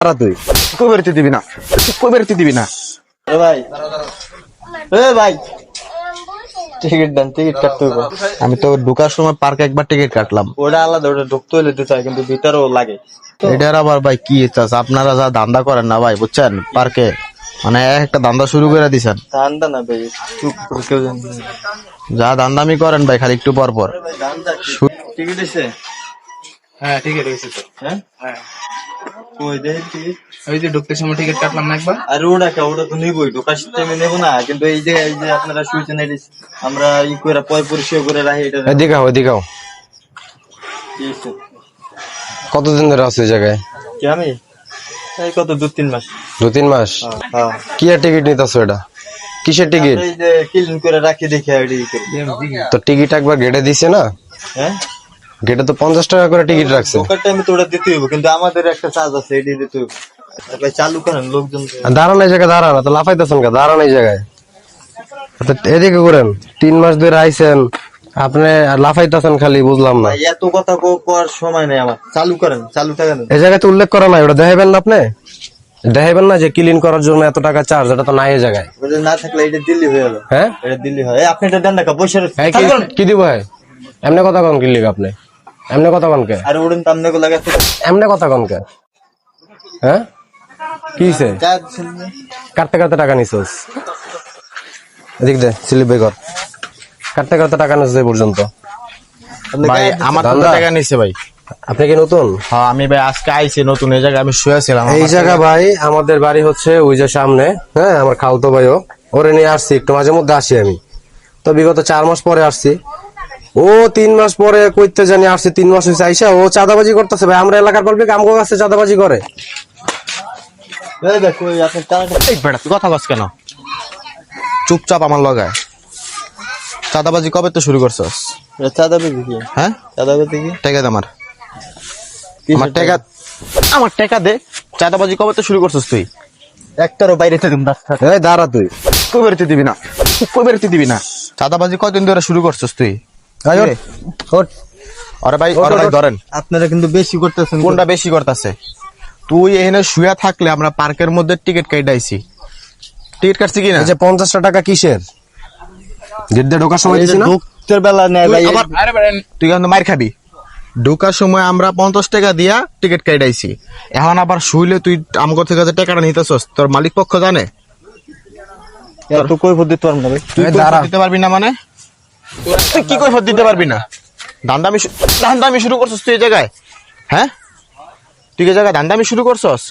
দাঁড়া তুই। কই বেরোতে দিবি না? কই বেরোতে দিবি না? ভাই। এ ভাই। টিকিট দেন টিকিট কাটতে হবে আমি তো ঢোকার সময় পার্কে একবার টিকিট কাটলাম। ওটা আলাদা ওটা ঢুকতে হলে দিতে হয় কিন্তু ভিতরেও লাগে। এটার আবার ভাই কি চাষ আপনারা যা ধান্দা করেন না ভাই বুঝছেন? পার্কে মানে একটা ধান্দা শুরু করে দিছেন। ঠান্ডা না ভাই চুপ কেউ যা ধান্দামি করেন ভাই খালি একটু পর পর। টিকিট এসে হ্যাঁ টিকিট হয়েছে হ্যাঁ? হ্যাঁ। ওই টিকিট যে ঢুকতে সময় টিকিট কাটলাম না একবার। আর ওটা কে ওটা তো নিবই ঢোকার টাইমে নেব না। কিন্তু এই যে এই যে আপনারা শুয়েছেন এটা আমরা ই করে পয় পরিষ্কার করে রাখি এটা কতদিন ধরে আছো এই জায়গায়? কি আমি? এই কত দু তিন মাস। দু তিন মাস? হ্যাঁ কি আর টিকিট নিতেছো এটা? কিসের টিকিট এই যে ক্লিন করে রাখি দেখে তো টিকিট একবার গেটে দিছে না? হ্যাঁ? গেটে তো পঞ্চাশ টাকা করে টিকিট রাখছে। ঢোকার টাইমে তো ওটা দিতে হবে কিন্তু আমাদের একটা চার্জ আছে এটি দিতে হবে। ভাই চালু করেন লোকজন দাঁড়ান এই জায়গায় দাঁড়ান তো লাফাইতেছেন কে দাঁড়ান এই জায়গায়। তো এদিকে করেন তিন মাস ধরে আইছেন আপনি লাফাইতেছেন খালি বুঝলাম না। এত কথা কো- করার সময় নেই আমার। চালু করেন চালু থাকেন এই জায়গায় তো উল্লেখ করা নাই ওটা দেখাবেন না আপনি? দেখাবেন না যে ক্লিন করার জন্য এত টাকা চার্জ এটা তো নাই এই জায়গায়। না থাকলে এটা দিল্লি হয়ে গেল। হ্যাঁ? এটা দিল্লি হয়। আপনি এটা দেন না কা, বসে কি- কি দিব ভাই? এমনি কথা কন কি লিখ আপনি? এমনি কথা কন কে আর উড়ুন তো আপনাকে লাগাতে এমনি কথা কন কে হ্যাঁ? কি হইছে? কাটতে কাটতে টাকা নিছস। এদিক দে স্লিপ কাটতে কাটতে টাকা নিছস এই পর্যন্ত। ভাই আমার তো টাকা নিছে ভাই। আপনি কি নতুন? হ্যাঁ আমি ভাই আজকে আইছি নতুন এই জায়গায় আমি শুয়েছিলাম এই জায়গা ভাই আমাদের বাড়ি হচ্ছে ওই যে সামনে হ্যাঁ আমার খালতো ভাইও। ওরে নিয়ে আসছি একটু মাঝে মধ্যে আসি আমি। তো বিগত চার মাস পরে আসছি। ও তিন মাস পরে কইতে জানি আসছে তিন মাস হয়েছে আইসা ও চাঁদাবাজি করতেছে ভাই আমরা এলাকার পাবলিক আমগো কাছে চাঁদাবাজি করে। কথা কস কেন? চুপচাপ আমার লগায়। চাঁদাবাজি কবে তো শুরু করছস? এটা চাঁদা কি? হ্যাঁ? চাঁদা কি? টাকা দে আমার। আমার টাকা আমার টাকা দে। চাঁদাবাজি কবে তো শুরু করছস তুই? একটারও বাইরে রাস্তা দাঁড়া তুই। কই বেরোতে দিবি না? কই বেরোতে দিবি না? চাঁদাবাজি কতদিন ধরে শুরু করছস তুই। আরে ভাই আরে ভাই ধরেন। আপনারা কিন্তু বেশি করতেছেন কোনটা বেশি করতেছে? তুই এখানে শুয়ে থাকলে আমরা পার্কের মধ্যে টিকিট কাটাইছি টিকিট কাটছি কি না এই যে পঞ্চাশটা টাকা কিসের? গেট দিয়ে ঢোকার সময় দিছি না? ঢুকতের বেলা নেয় ভাই। আবার- আরে বেড়েন তুই কিন্তু মার খাবি। ঢোকার সময় আমরা পঞ্চাশ টাকা দিয়া টিকিট কাটাইছি এখন আবার শুইলে তুই আমগর থেকে যে টাকাটা নিতেছস তোর মালিক পক্ষ জানে? এত কই ভোট দিতে পারব না তুই দাঁড়া। দিতে পারবি না মানে? তুই কি কৈফত দিতে পারবি না? দান্দামি দান্দামি শুরু করছস তুই এই জায়গায়? হ্যাঁ? তুই এই জায়গায় দান্দামি শুরু করছস?